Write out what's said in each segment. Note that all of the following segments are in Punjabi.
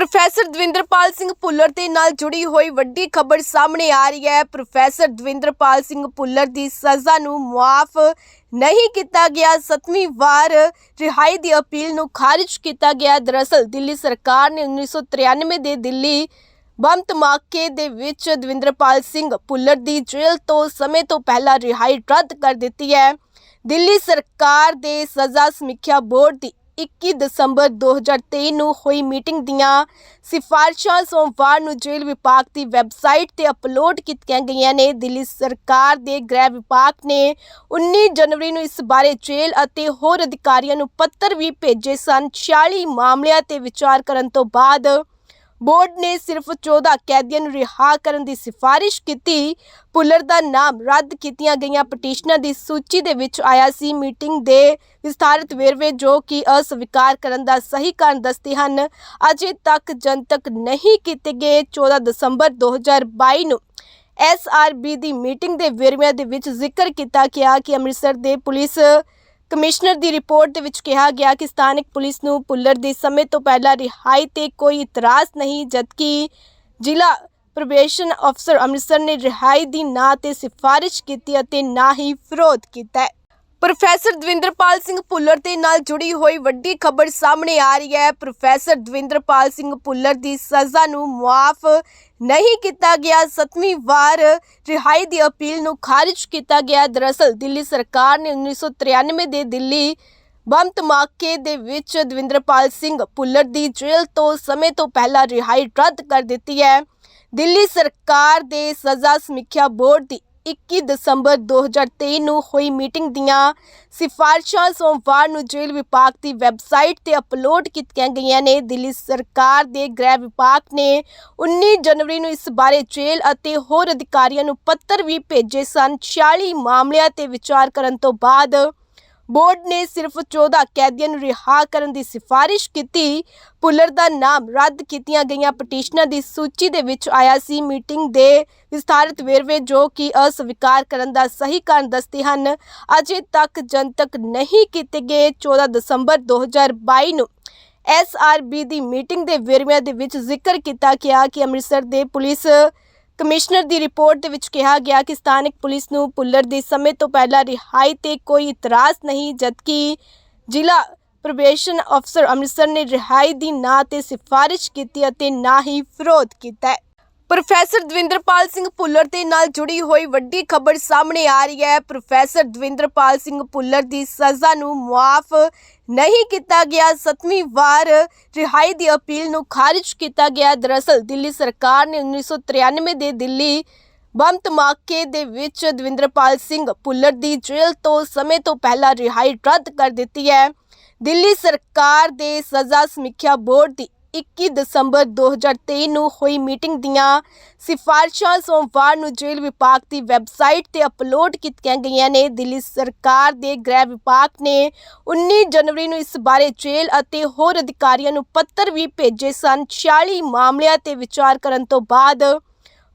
ਪ੍ਰੋਫੈਸਰ ਦਵਿੰਦਰਪਾਲ ਸਿੰਘ ਭੁੱਲਰ ਦੇ ਨਾਲ ਜੁੜੀ ਹੋਈ ਵੱਡੀ ਖਬਰ ਸਾਹਮਣੇ ਆ ਰਹੀ ਹੈ। ਪ੍ਰੋਫੈਸਰ ਦਵਿੰਦਰਪਾਲ ਸਿੰਘ ਭੁੱਲਰ ਦੀ ਸਜ਼ਾ ਨੂੰ ਮੁਆਫ ਨਹੀਂ ਕੀਤਾ ਗਿਆ। ਸੱਤਵੀਂ ਵਾਰ ਰਿਹਾਈ ਦੀ ਅਪੀਲ ਨੂੰ ਖਾਰਜ ਕੀਤਾ ਗਿਆ। ਦਰਅਸਲ ਦਿੱਲੀ ਸਰਕਾਰ ਨੇ 1993 ਦੇ ਦਿੱਲੀ ਬੰਬ ਧਮਾਕੇ ਦੇ ਵਿੱਚ ਦਵਿੰਦਰਪਾਲ ਸਿੰਘ ਭੁੱਲਰ ਦੀ ਜੇਲ੍ਹ ਤੋਂ ਸਮੇਂ ਤੋਂ ਪਹਿਲਾਂ ਰਿਹਾਈ ਰੱਦ ਕਰ ਦਿੱਤੀ ਹੈ। ਦਿੱਲੀ ਸਰਕਾਰ ਦੇ ਸਜ਼ਾ ਸਮੀਖਿਆ ਬੋਰਡ ਦੀ 21 ਦਸੰਬਰ 2023 ਨੂੰ ਹੋਈ ਮੀਟਿੰਗ ਦੀਆਂ ਸਿਫਾਰਸ਼ਾਂ ਸੋਮਵਾਰ ਨੂੰ ਜੇਲ੍ਹ ਵਿਭਾਗ ਦੀ ਵੈਬਸਾਈਟ ਤੇ ਅਪਲੋਡ ਕੀਤੀਆਂ ਗਈਆਂ ਨੇ। ਦਿੱਲੀ ਸਰਕਾਰ ਦੇ ਗ੍ਰਹਿ ਵਿਭਾਗ ਨੇ 19 ਜਨਵਰੀ ਨੂੰ ਇਸ ਬਾਰੇ ਜੇਲ੍ਹ ਅਤੇ ਹੋਰ ਅਧਿਕਾਰੀਆਂ ਨੂੰ ਪੱਤਰ ਵੀ ਭੇਜੇ ਸਨ। 46 ਮਾਮਲਿਆਂ ਤੇ ਵਿਚਾਰ ਕਰਨ ਤੋਂ ਬਾਅਦ ਬੋਰਡ ਨੇ ਸਿਰਫ 14 ਕੈਦੀਆਂ ਨੂੰ ਰਿਹਾ ਕਰਨ ਦੀ ਸਿਫਾਰਿਸ਼ ਕੀਤੀ। ਪੁਲਰ ਦਾ ਨਾਮ ਰੱਦ ਕੀਤੀਆਂ ਗਈਆਂ ਪਟੀਸ਼ਨਾਂ ਦੀ ਸੂਚੀ ਦੇ ਵਿੱਚ ਆਇਆ ਸੀ। ਮੀਟਿੰਗ ਦੇ ਵਿਸਥਾਰਿਤ ਵੇਰਵੇ ਜੋ ਕਿ ਅਸਵੀਕਾਰ ਕਰਨ ਦਾ ਸਹੀ ਕਾਰਨ ਦੱਸਦੇ ਹਨ। ਅਜੇ ਤੱਕ ਜਨਤਕ ਨਹੀਂ ਕੀਤੇ ਗਏ 14 ਦਸੰਬਰ 2022 ਨੂੰ। ਐਸਆਰਬੀ ਦੀ ਮੀਟਿੰਗ ਦੇ ਵੇਰਵਿਆਂ ਦੇ ਵਿੱਚ ਜ਼ਿਕਰ ਕੀਤਾ ਗਿਆ ਕਿ ਅੰਮ੍ਰਿਤਸਰ ਦੇ ਪੁਲਿਸ ਕਮਿਸ਼ਨਰ ਦੀ ਰਿਪੋਰਟ ਦੇ ਵਿੱਚ ਕਿਹਾ ਗਿਆ ਕਿ ਸਥਾਨਕ ਪੁਲਿਸ ਨੂੰ ਪੁੱਲਰ ਦੀ ਸਮੇਂ ਤੋਂ ਪਹਿਲਾਂ ਰਿਹਾਈ ਤੇ ਕੋਈ ਇਤਰਾਜ਼ ਨਹੀਂ, ਜਦਕਿ ਜ਼ਿਲ੍ਹਾ ਪ੍ਰਬੇਸ਼ਨ ਅਫਸਰ ਅੰਮ੍ਰਿਤਸਰ ਨੇ ਰਿਹਾਈ ਦੀ ਨਾ ਤੇ ਸਿਫਾਰਿਸ਼ ਕੀਤੀ ਅਤੇ ਨਾ ਹੀ ਵਿਰੋਧ ਕੀਤਾ ਪ੍ਰੋਫੈਸਰ ਦਵਿੰਦਰਪਾਲ ਸਿੰਘ ਭੁੱਲਰ ਦੇ ਨਾਲ ਜੁੜੀ ਹੋਈ ਵੱਡੀ ਖਬਰ ਸਾਹਮਣੇ ਆ ਰਹੀ ਹੈ। ਪ੍ਰੋਫੈਸਰ ਦਵਿੰਦਰਪਾਲ ਸਿੰਘ ਭੁੱਲਰ ਦੀ ਸਜ਼ਾ ਨੂੰ ਮੁਆਫ ਨਹੀਂ ਕੀਤਾ ਗਿਆ। ਸੱਤਵੀਂ ਵਾਰ ਰਿਹਾਈ ਦੀ ਅਪੀਲ ਨੂੰ ਖਾਰਜ ਕੀਤਾ ਗਿਆ। ਦਰਅਸਲ ਦਿੱਲੀ ਸਰਕਾਰ ਨੇ 1993 ਦੇ ਦਿੱਲੀ ਬੰਬ ਧਮਾਕੇ ਦੇ ਵਿੱਚ ਦਵਿੰਦਰਪਾਲ ਸਿੰਘ ਭੁੱਲਰ ਦੀ ਜੇਲ੍ਹ ਤੋਂ ਸਮੇਂ ਤੋਂ ਪਹਿਲਾਂ ਰਿਹਾਈ ਰੱਦ ਕਰ ਦਿੱਤੀ ਹੈ। ਦਿੱਲੀ ਸਰਕਾਰ ਦੇ ਸਜ਼ਾ ਸਮੀਖਿਆ ਬੋਰਡ ਦੀ 21 ਦਸੰਬਰ 2023 ਨੂੰ ਹੋਈ ਮੀਟਿੰਗ ਦੀਆਂ ਸਿਫਾਰਸ਼ਾਂ ਸੋਮਵਾਰ ਨੂੰ ਜੇਲ੍ਹ ਵਿਭਾਗ ਦੀ ਵੈਬਸਾਈਟ ਤੇ ਅਪਲੋਡ ਕੀਤੀਆਂ ਗਈਆਂ ਨੇ। ਦਿੱਲੀ ਸਰਕਾਰ ਦੇ ਗ੍ਰਹਿ ਵਿਭਾਗ ਨੇ 19 ਜਨਵਰੀ ਨੂੰ ਇਸ ਬਾਰੇ ਜੇਲ੍ਹ ਅਤੇ ਹੋਰ ਅਧਿਕਾਰੀਆਂ ਨੂੰ ਪੱਤਰ ਵੀ ਭੇਜੇ ਸਨ। 46 ਮਾਮਲਿਆਂ ਤੇ ਵਿਚਾਰ ਕਰਨ ਤੋਂ ਬਾਅਦ ਬੋਰਡ ਨੇ ਸਿਰਫ 14 ਕੈਦੀਆਂ ਨੂੰ ਰਿਹਾ ਕਰਨ ਦੀ ਸਿਫਾਰਿਸ਼ ਕੀਤੀ। ਪੁਲਰ ਦਾ ਨਾਮ ਰੱਦ ਕੀਤੀਆਂ ਗਈਆਂ ਪਟੀਸ਼ਨਾਂ ਦੀ ਸੂਚੀ ਦੇ ਵਿੱਚ ਆਇਆ ਸੀ। ਮੀਟਿੰਗ ਦੇ ਵਿਸਥਾਰਿਤ ਵੇਰਵੇ ਜੋ ਕਿ ਅਸਵੀਕਾਰ ਕਰਨ ਦਾ ਸਹੀ ਕਾਰਨ ਦੱਸਦੇ ਹਨ। ਅਜੇ ਤੱਕ ਜਨਤਕ ਨਹੀਂ ਕੀਤੇ ਗਏ 14 ਦਸੰਬਰ 2022 ਨੂੰ। ਐਸਆਰਬੀ ਦੀ ਮੀਟਿੰਗ ਦੇ ਵੇਰਵਿਆਂ ਦੇ ਵਿੱਚ ਜ਼ਿਕਰ ਕੀਤਾ ਗਿਆ ਕਿ ਅੰਮ੍ਰਿਤਸਰ ਦੇ ਪੁਲਿਸ ਕਮਿਸ਼ਨਰ ਦੀ ਰਿਪੋਰਟ ਦੇ ਵਿੱਚ ਕਿਹਾ ਗਿਆ ਕਿ ਸਥਾਨਕ ਪੁਲਿਸ ਨੂੰ ਪੁੱਲਰ ਦੀ ਸਮੇਂ ਤੋਂ ਪਹਿਲਾਂ ਰਿਹਾਈ ਤੇ ਕੋਈ ਇਤਰਾਜ਼ ਨਹੀਂ, ਜਦਕਿ ਜ਼ਿਲ੍ਹਾ ਪ੍ਰੋਬੇਸ਼ਨ ਅਫਸਰ ਅੰਮ੍ਰਿਤਸਰ ਨੇ ਰਿਹਾਈ ਦੀ ਨਾ ਤੇ ਸਿਫਾਰਿਸ਼ ਕੀਤੀ ਅਤੇ ਨਾ ਹੀ ਵਿਰੋਧ ਕੀਤਾ ਪ੍ਰੋਫੈਸਰ ਦਵਿੰਦਰਪਾਲ ਸਿੰਘ ਭੁੱਲਰ ਦੇ ਨਾਲ ਜੁੜੀ ਹੋਈ ਵੱਡੀ ਖਬਰ ਸਾਹਮਣੇ ਆ ਰਹੀ ਹੈ। ਪ੍ਰੋਫੈਸਰ ਦਵਿੰਦਰਪਾਲ ਸਿੰਘ ਭੁੱਲਰ ਦੀ ਸਜ਼ਾ ਨੂੰ ਮੁਆਫ ਨਹੀਂ ਕੀਤਾ ਗਿਆ। ਸੱਤਵੀਂ ਵਾਰ ਰਿਹਾਈ ਦੀ ਅਪੀਲ ਨੂੰ ਖਾਰਜ ਕੀਤਾ ਗਿਆ। ਦਰਅਸਲ ਦਿੱਲੀ ਸਰਕਾਰ ਨੇ 1993 ਦੇ ਦਿੱਲੀ ਬੰਬ ਧਮਾਕੇ ਦੇ ਵਿੱਚ ਦਵਿੰਦਰਪਾਲ ਸਿੰਘ ਭੁੱਲਰ ਦੀ ਜੇਲ੍ਹ ਤੋਂ ਸਮੇਂ ਤੋਂ ਪਹਿਲਾਂ ਰਿਹਾਈ ਰੱਦ ਕਰ ਦਿੱਤੀ ਹੈ। ਦਿੱਲੀ ਸਰਕਾਰ ਦੇ ਸਜ਼ਾ ਸਮੀਖਿਆ ਬੋਰਡ ਦੀ 21 ਦਸੰਬਰ 2023 ਨੂੰ ਹੋਈ ਮੀਟਿੰਗ ਦੀਆਂ ਸਿਫਾਰਸ਼ਾਂ ਸੋਮਵਾਰ ਨੂੰ ਜੇਲ੍ਹ ਵਿਭਾਗ ਦੀ ਵੈਬਸਾਈਟ ਤੇ ਅਪਲੋਡ ਕੀਤੀਆਂ ਗਈਆਂ ਨੇ। ਦਿੱਲੀ ਸਰਕਾਰ ਦੇ ਗ੍ਰਹਿ ਵਿਭਾਗ ਨੇ 19 ਜਨਵਰੀ ਨੂੰ ਇਸ ਬਾਰੇ ਜੇਲ੍ਹ ਅਤੇ ਹੋਰ ਅਧਿਕਾਰੀਆਂ ਨੂੰ ਪੱਤਰ ਵੀ ਭੇਜੇ ਸਨ। 46 ਮਾਮਲਿਆਂ ਤੇ ਵਿਚਾਰ ਕਰਨ ਤੋਂ ਬਾਅਦ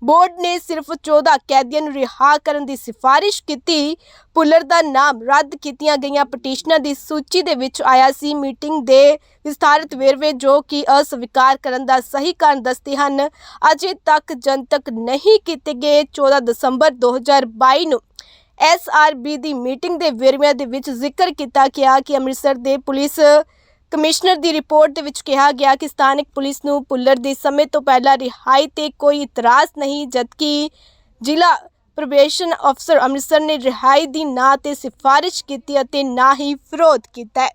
ਬੋਰਡ ਨੇ ਸਿਰਫ 14 ਕੈਦੀਆਂ ਨੂੰ ਰਿਹਾ ਕਰਨ ਦੀ ਸਿਫਾਰਿਸ਼ ਕੀਤੀ। ਪੁਲਰ ਦਾ ਨਾਮ ਰੱਦ ਕੀਤੀਆਂ ਗਈਆਂ ਪਟੀਸ਼ਨਾਂ ਦੀ ਸੂਚੀ ਦੇ ਵਿੱਚ ਆਇਆ ਸੀ। ਮੀਟਿੰਗ ਦੇ ਵਿਸਥਾਰਿਤ ਵੇਰਵੇ ਜੋ ਕਿ ਅਸਵੀਕਾਰ ਕਰਨ ਦਾ ਸਹੀ ਕਾਰਨ ਦੱਸਦੇ ਹਨ, ਅਜੇ ਤੱਕ ਜਨਤਕ ਨਹੀਂ ਕੀਤੇ ਗਏ। 14 ਦਸੰਬਰ 2022 ਨੂੰ ਐਸਆਰਬੀ ਦੀ ਮੀਟਿੰਗ ਦੇ ਵੇਰਵਿਆਂ ਦੇ ਵਿੱਚ ਜ਼ਿਕਰ ਕੀਤਾ ਗਿਆ ਕਿ ਅੰਮ੍ਰਿਤਸਰ ਦੇ ਪੁਲਿਸ ਕਮਿਸ਼ਨਰ ਦੀ ਰਿਪੋਰਟ ਦੇ ਵਿੱਚ ਕਿਹਾ ਗਿਆ ਕਿ ਸਥਾਨਕ ਪੁਲਿਸ ਨੂੰ ਪੁੱਲਰ ਦੀ ਸਮੇਂ ਤੋਂ ਪਹਿਲਾਂ ਰਿਹਾਈ ਤੇ ਕੋਈ ਇਤਰਾਜ਼ ਨਹੀਂ, ਜਦਕਿ ਜ਼ਿਲ੍ਹਾ ਪ੍ਰੋਬੇਸ਼ਨ ਅਫਸਰ ਅੰਮ੍ਰਿਤਸਰ ਨੇ ਰਿਹਾਈ ਦੀ ਨਾ ਤੇ ਸਿਫਾਰਿਸ਼ ਕੀਤੀ ਅਤੇ ਨਾ ਹੀ ਵਿਰੋਧ ਕੀਤਾ